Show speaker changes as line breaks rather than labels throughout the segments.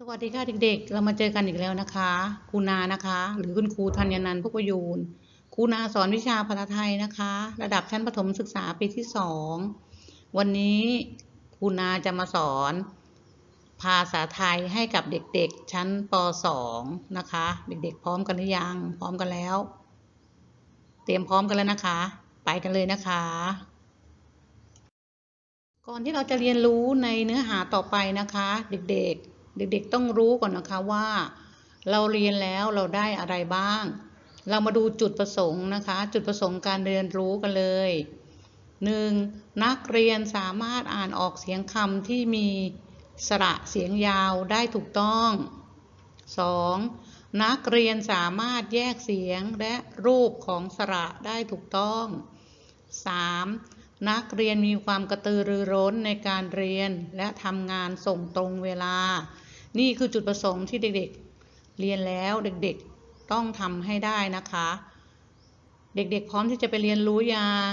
สวัสดีค่ะเด็กๆ เรามาเจอกันอีกแล้วนะคะครูนานะคะ หรือคุณครูธัญนันท์พุกประยูนครูนาสอนวิชาภาษาไทยนะคะ ระดับชั้นประถมศึกษาปีที่สองวันนี้ครูนาจะมาสอน ภาษาไทยให้กับเด็กๆชั้นป .2 นะคะ เด็กๆ พร้อมกันหรือยังพร้อมกันแล้ว เตรียมพร้อมกันแล้วนะคะ ไปกันเลยนะคะ ก่อนที่เราจะเรียนรู้ในเนื้อหาต่อไปนะคะ เด็กๆ เด็กๆต้องรู้ก่อนนะคะว่า เราเรียนแล้วเราได้อะไรบ้าง เรามาดูจุดประสงค์นะคะ จุดประสงค์การเรียนรู้กันเลย 1. นักเรียนสามารถอ่านออกเสียงคำที่มีสระเสียงยาวได้ถูกต้อง 2. นักเรียนสามารถแยกเสียงและรูปของสระได้ถูกต้อง 3. นักเรียนมีความกระตือรือร้นในการเรียนและทำงานส่งตรงเวลา นี่คือจุดประสงค์ที่เด็กๆ เรียนแล้วเด็กๆต้องทำให้ได้นะคะ เด็กๆ พร้อมที่จะไปเรียนรู้ยัง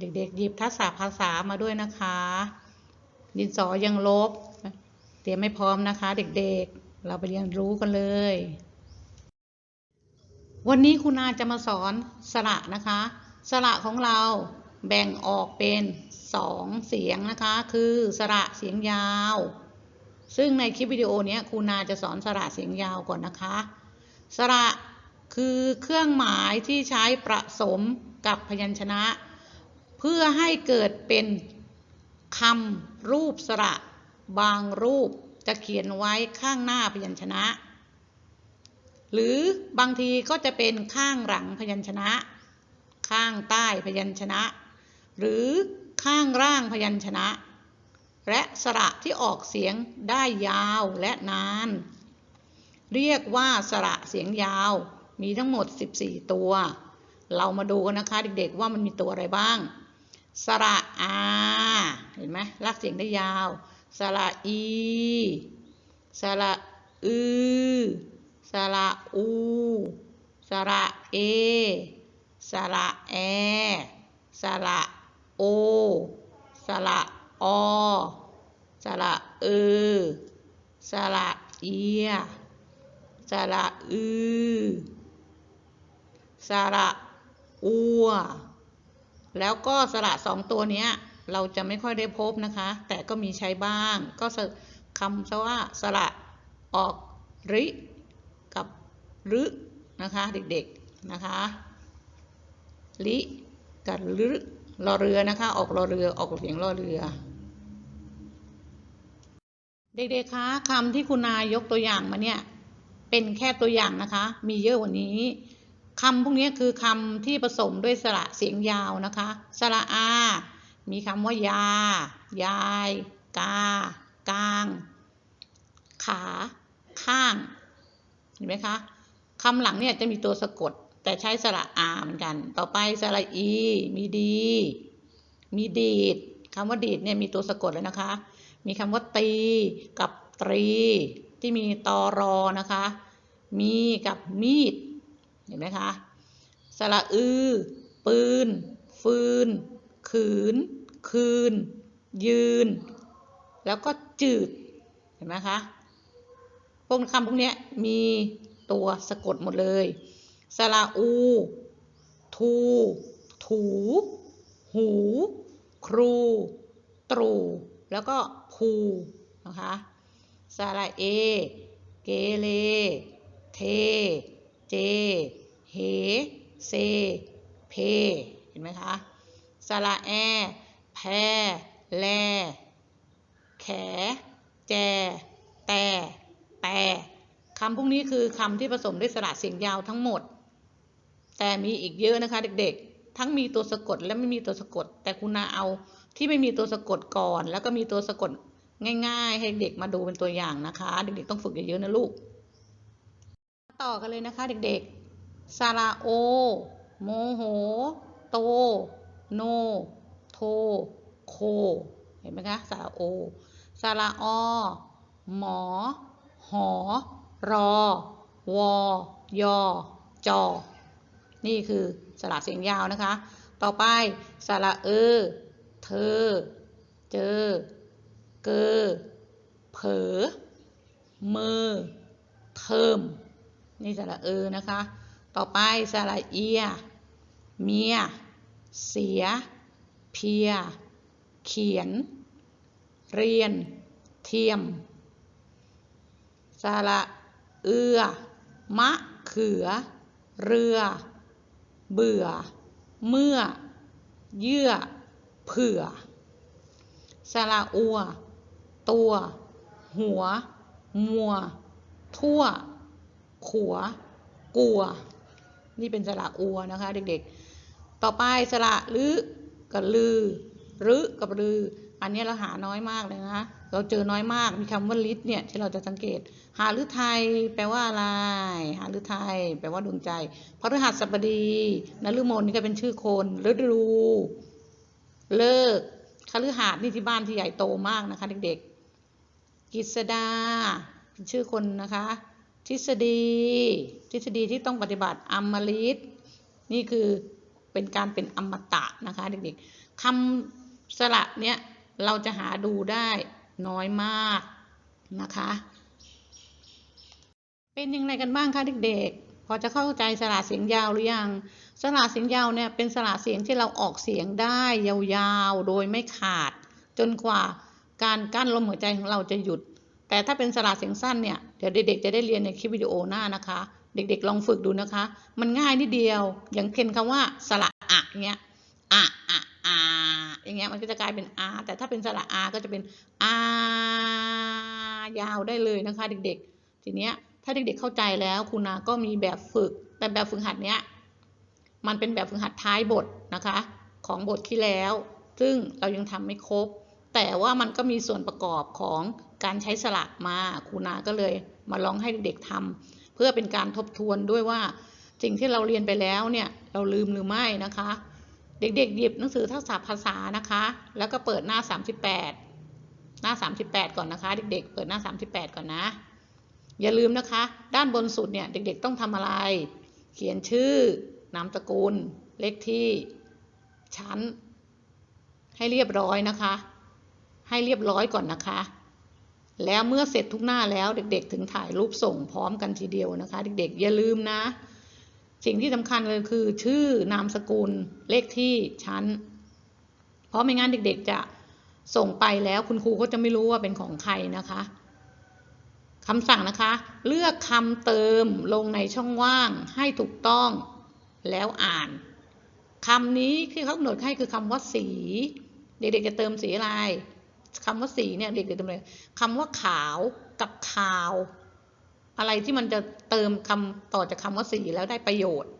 เด็กๆหยิบทักษะภาษามาด้วยนะคะ ดินสอยังลบ เตรียมไม่พร้อมนะคะ เด็กๆ เราไปเรียนรู้กันเลย วันนี้คุณอาจะมาสอนสระนะคะ สระของเราแบ่งออกเป็นสองเสียงนะคะ คือสระเสียงยาว ซึ่งในคลิปวิดีโอนี้ครูนาจะสอนสระเสียงยาวก่อนนะคะ สระคือเครื่องหมายที่ใช้ผสมกับพยัญชนะ เพื่อให้เกิดเป็นคำรูปสระบางรูปจะเขียนไว้ข้างหน้าพยัญชนะ หรือบางทีก็จะเป็นข้างหลังพยัญชนะ ข้างใต้พยัญชนะ หรือข้างล่างพยัญชนะ และสระที่ออกเสียงได้ยาวและนาน เรียกว่าสระเสียงยาว มีทั้งหมด 14 ตัว เรามาดูกันนะคะเด็กๆว่ามันมีตัวอะไรบ้าง สระอาเห็นไหมลากเสียงได้ยาว สระอีสระอือสระอู สระเอ สระแอ สระโอ สระ อสระเออสระเอียสระอือสระอัว แล้วก็สระสองตัวเนี้ย เราจะไม่ค่อยได้พบนะคะ แต่ก็มีใช้บ้าง ก็คำซะว่าสระออกริกับรึนะคะ เด็กๆนะคะลิกับรึรอเรือนะคะ ออกรอเรือออกเสียงรอเรือ เด็กๆ คะคำที่คุณนายยกตัวอย่างมาเนี่ย เป็นแค่ตัวอย่างนะคะ มีเยอะกว่านี้คำพวกนี้คือคำที่ผสมด้วยสระเสียงยาวนะคะ สระอา มีคำว่ายา ยาย กา กาง ขา ข้าง เห็นไหมคะคำหลังเนี่ยจะมีตัวสะกด แต่ใช้สระอาเหมือนกัน ต่อไปสระอี มีดี มีดีดคำว่าดีดเนี่ยมีตัวสะกดเลยนะคะ มีคำว่าตีกับตรี ที่มีตอรอนะคะ มีกับมีด เห็นไหมคะ สระอือ ปืน ฟืน ขืน คืน ยืน แล้วก็จืด เห็นไหมคะ พวกคำพวกนี้มีตัวสะกดหมดเลย สระอู ทู ถู หู ครู ตรู แล้วก็ ภูนะคะสระเอ เกเรเท เจ เห เซ เพ เห็นไหมคะสระแอ แพ แล แข แจ แต่แปคำพวกนี้คือคำที่ผสมด้วยสระเสียงยาวทั้งหมด แต่มีอีกเยอะนะคะเด็กๆ ทั้งมีตัวสะกดและไม่มีตัวสะกด แต่คุณนาเอาที่ไม่มีตัวสะกดก่อน แล้วก็มีตัวสะกด ง่าย ๆ ให้เด็กมาดูเป็นตัวอย่างนะคะ เด็กๆต้องฝึกเยอะๆนะลูก ต่อกันเลยนะคะ เด็กๆสระโอ โมโห โต โน โท โค เห็นไหมคะสระโอสระอหมอ หอ รอ วอยอ จอ นี่คือสระเสียงยาวนะคะ ต่อไปสระเออเธอ เจอ เกอ เผลอมือ เทอมนี่สระเออนะคะ ต่อไปสระเอีย เมีย เสีย เพีย เขียน เรียน เทียม สระเอือ มะเขือ เรือ เบื่อ เมื่อ เยื่อ เผื่อสระอัว ตัว หัว มัว ทั่ว ขัวกลัว นี่เป็นสระอัวนะคะ เด็กๆ ต่อไปสระลือกับลือรึกับลือ อันนี้เราหาน้อยมากเลยนะเราเจอน้อยมาก มีคำว่าลิศเนี่ยที่เราจะสังเกต หาฤทัยแปลว่าอะไร หาฤทัยแปลว่าดวงใจพฤหัสบดีนฤมลนี่ก็เป็นชื่อคนฤดู เลิกคฤหาสนี่ที่บ้านที่ใหญ่โตมากนะคะเด็กๆ กิษดาเป็นชื่อคนนะคะ ทฤษฎี ทฤษฎีที่ต้องปฏิบัติอมฤตนี่คือเป็นการเป็นอมตะนะคะเด็กๆคำสระเนี้ยเราจะหาดูได้น้อยมากนะคะ เป็นยังไงกันบ้างคะเด็กๆ พอจะเข้าใจสระเสียงยาวหรือยัง สระเสียงยาวเนี่ยเป็นสระเสียงที่เราออกเสียงได้ยาวๆ โดยไม่ขาดจนกว่า การกั้นลมหายใจของเราจะหยุด แต่ถ้าเป็นสระเสียงสั้นเนี่ยเดี๋ยวเด็กๆจะได้เรียนในคลิปวิดีโอหน้านะคะ เด็กๆลองฝึกดูนะคะ มันง่ายนิดเดียว อย่างเช่นคำว่าสระอะเงี้ยอะอะอาอย่างเงี้ยมันก็จะกลายเป็นอาแต่ถ้าเป็นสระอาก็จะเป็นอายาวได้เลยนะคะ เด็กๆ ทีเนี้ยถ้าเด็กๆเข้าใจแล้วคุณนาก็มีแบบฝึก แต่แบบฝึกหัดเนี้ยมันเป็นแบบฝึกหัดท้ายบทนะคะ ของบทที่แล้ว ซึ่งเรายังทำไม่ครบ แต่ว่ามันก็มีส่วนประกอบของการใช้สระมาครูนาก็เลยมาลองให้เด็กๆทำเพื่อเป็นการทบทวนด้วยว่าสิ่งที่เราเรียนไปแล้วเนี่ยเราลืมหรือไม่นะคะ เด็กๆหยิบหนังสือทักษะภาษานะคะ แล้วก็เปิดหน้า 38 หน้า 38 ก่อนนะคะ เด็กๆ เปิดหน้า 38 ก่อนนะ อย่าลืมนะคะ ด้านบนสุดเนี่ยเด็กๆต้องทำอะไร เขียนชื่อนามสกุล เลขที่ชั้น ให้เรียบร้อยนะคะ ให้เรียบร้อยก่อนนะคะ แล้วเมื่อเสร็จทุกหน้าแล้วเด็กๆ ถึงถ่ายรูปส่งพร้อมกันทีเดียวนะคะ เด็กๆ อย่าลืมนะ สิ่งที่สำคัญเลยคือชื่อนามสกุลเลขที่ชั้น เพราะไม่งั้นเด็กๆ จะส่งไปแล้วคุณครูก็จะไม่รู้ว่าเป็นของใครนะคะคำสั่งนะคะ เลือกคำเติมลงในช่องว่างให้ถูกต้องแล้วอ่านคำนี้ที่เขากำหนดให้คือคำว่าสี เด็กๆจะเติมสีอะไร คำว่าสีเนี่ยเด็กๆเติมเลยคำว่าขาวกับขาว อะไรที่มันจะเติมคำต่อจากคำว่าสีแล้วได้ประโยชน์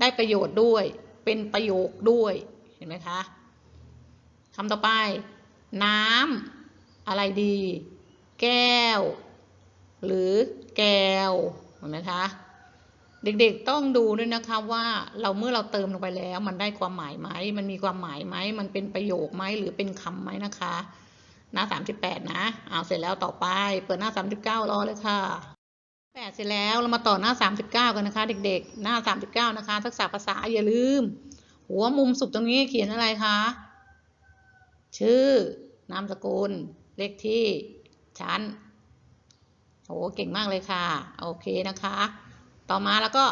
ได้ประโยชน์ด้วย เป็นประโยคด้วย เห็นไหมคะคำต่อไป น้ำอะไรดี แก้ว หรือแก้วเห็นไหมคะ เด็กๆต้องดูด้วยนะคะว่าเราเมื่อเราเติมลงไปแล้ว มันได้ความหมายไหมมันมีความหมายไหมมันเป็นประโยคไหมหรือเป็นคำไหมนะคะหน้าสามสิบแปดนะเอาเสร็จแล้วต่อไปเปิดหน้าสามสิบเก้ารอเลยค่ะแปดเสร็จแล้วเรามาต่อหน้าสามสิบเก้ากันนะคะ เด็กๆ หน้าสามสิบเก้านะคะ ทักษะภาษาอย่าลืม หัวมุมสุดตรงนี้เขียนอะไรคะ ชื่อนามสกุล เลขที่ชั้นโหเก่งมากเลยค่ะ โอเคนะคะ ต่อมาแล้วก็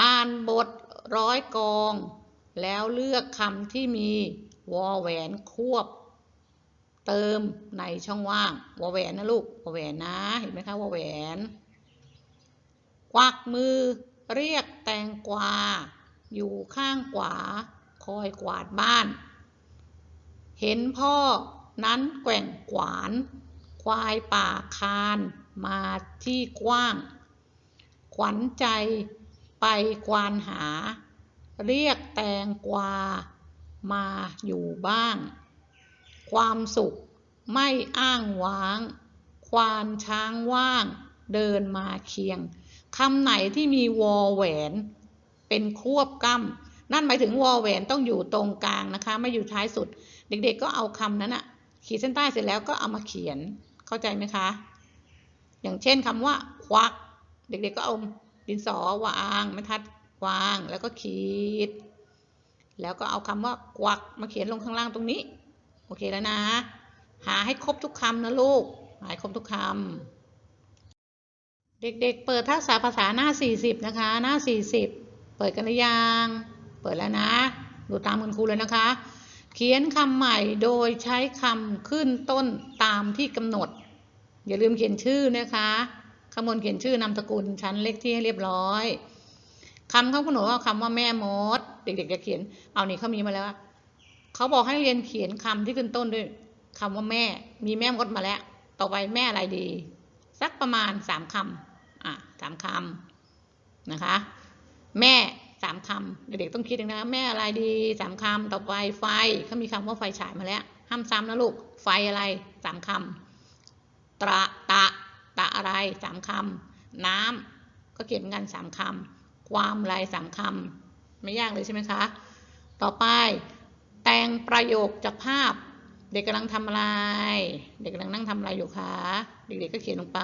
อ่านบทร้อยกอง แล้วเลือกคำที่มีวอแหวนควบ เติมในช่องว่างวอแหวนนะลูกวอแหวนนะเห็นไหมคะวอแหวน ควักมือเรียกแตงกวา อยู่ข้างขวา คอยกวาดบ้าน เห็นพ่อนั้นแกว่งขวาน ควายป่าคานมาที่กว้าง ขวัญใจไปควานหา เรียกแตงกวามาอยู่บ้าง ความสุขไม่อ้างว้าง ควานช้างว่าง เดินมาเคียงคำไหนที่มีวอแหวน เป็นควบกล้ำนั่นหมายถึงวอแหวนต้องอยู่ตรงกลางนะคะ ไม่อยู่ท้ายสุด เด็กๆก็เอาคำนั้นอะขีดเส้นใต้เสร็จแล้วก็เอามาเขียนเข้าใจไหมคะ อย่างเช่นคำว่า ควัก เด็กๆก็เอาดินสอวางไม้ทัดวางแล้วก็ขีด แล้วก็เอาคำว่าควักมาเขียนลงข้างล่างตรงนี้ โอเคแล้วนะ หาให้ครบทุกคำนะลูก หายครบทุกคำเด็กๆ เปิดทักษะภาษาหน้า 40 นะคะ หน้า 40 เปิดกันหรือยัง เปิดแล้วนะ ดูตามคุณครูเลยนะคะ เขียนคำใหม่โดยใช้คำขึ้นต้นตามที่กำหนด อย่าลืมเขียนชื่อนะคะ ข้างบนเขียนชื่อนามสกุลชั้นเลขที่ให้เรียบร้อยคำเขากำหนดว่าคำว่าแม่มด เด็กๆจะเขียน เอานี่เขามีมาแล้วเขาบอกให้เรียนเขียนคำที่ขึ้นต้นด้วยคำว่าแม่ มีแม่มดมาแล้ว ต่อไปแม่อะไรดี สักประมาณสามคำอะสามคำนะคะ แม่สามคำเด็กๆต้องคิดนะแม่อะไรดีสามคำต่อไปไฟเขามีคำว่าไฟฉายมาแล้ว ห้ามซ้ำนะลูกไฟอะไรสามคำตระตะตะ อะไรสามคำน้ำก็เขียนเหมือนกันสามคำความอะไรสามคำไม่ยากเลยใช่ไหมคะ ต่อไป แต่งประโยคจากภาพ เด็กกำลังทำอะไรเด็กกำลังนั่งทำอะไรอยู่คะเด็กๆก็เขียนลงไป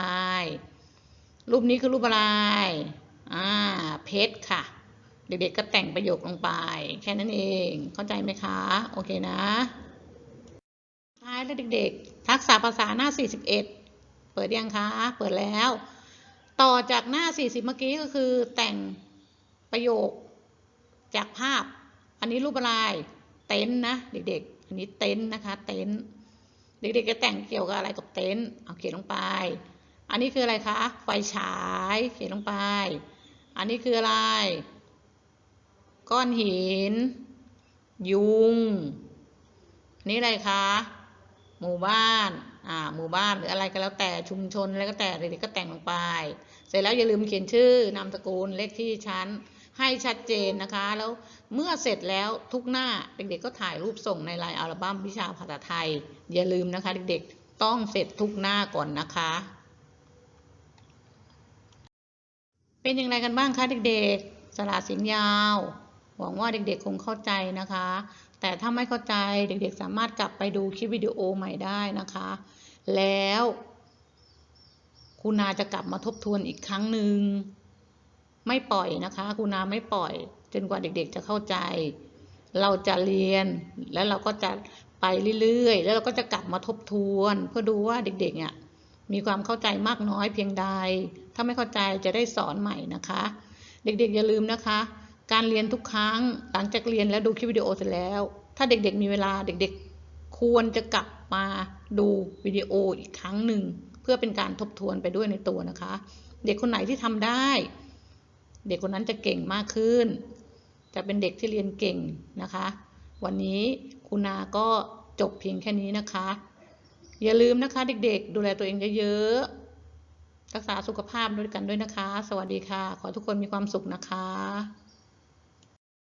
รูปนี้คือรูปอะไรอ่าเพชรค่ะ เด็กๆก็แต่งประโยคลงไป แค่นั้นเองเข้าใจไหมคะ โอเคนะท้ายแล้วเด็กๆ ทักษะภาษาหน้า 41เปิดยังคะ เปิดแล้ว ต่อจากหน้า 40 เมื่อกี้ก็คือแต่งประโยคจากภาพ อันนี้รูปอะไร เต็นท์นะเด็กๆ อันนี้เต็นท์นะคะ เต็นท์เด็กๆจะแต่งเกี่ยวกับอะไรกับเต็นท์เอาเขียนลงไป อันนี้คืออะไรคะ ไฟฉายเขียนลงไป อันนี้คืออะไร ก้อนหิน ยุง นี่อะไรคะ หมู่บ้าน หมู่บ้านหรืออะไรก็แล้วแต่ชุมชนอะไรก็แต่เด็กๆก็แต่งลงไป เสร็จแล้วอย่าลืมเขียนชื่อนามสกุลเลขที่ชั้นให้ชัดเจนนะคะ แล้วเมื่อเสร็จแล้วทุกหน้าเด็กๆก็ถ่ายรูปส่งในไลน์อัลบั้มวิชาภาษาไทย อย่าลืมนะคะเด็กๆต้องเสร็จทุกหน้าก่อนนะคะ เป็นอย่างไรกันบ้างคะเด็กๆสละเสียงยาว หวังว่าเด็กๆคงเข้าใจนะคะ แต่ถ้าไม่เข้าใจเด็กๆสามารถกลับไปดูคลิปวิดีโอใหม่ได้นะคะ แล้วคุณนาจะกลับมาทบทวนอีกครั้งหนึ่งไม่ปล่อยนะคะ คุณนาไม่ปล่อย จนกว่าเด็กๆจะเข้าใจ เราจะเรียนแล้วเราก็จะไปเรื่อยๆ แล้วเราก็จะกลับมาทบทวน เพื่อดูว่าเด็กๆเนี่ยมีความเข้าใจมากน้อยเพียงใด ถ้าไม่เข้าใจจะได้สอนใหม่นะคะ เด็กๆอย่าลืมนะคะ การเรียนทุกครั้งหลังจากเรียนแล้วดูคลิปวิดีโอเสร็จแล้ว ถ้าเด็กๆมีเวลาเด็กๆ ควรจะกลับ มาดูวิดีโออีกครั้งหนึ่ง เพื่อเป็นการทบทวนไปด้วยในตัวนะคะ เด็กคนไหนที่ทำได้ เด็กคนนั้นจะเก่งมากขึ้น จะเป็นเด็กที่เรียนเก่งนะคะ วันนี้คุณนาก็จบเพียงแค่นี้นะคะ อย่าลืมนะคะเด็กๆ ดูแลตัวเองเยอะๆ รักษาสุขภาพด้วยกันด้วยนะคะ สวัสดีค่ะ ขอทุกคนมีความสุขนะคะ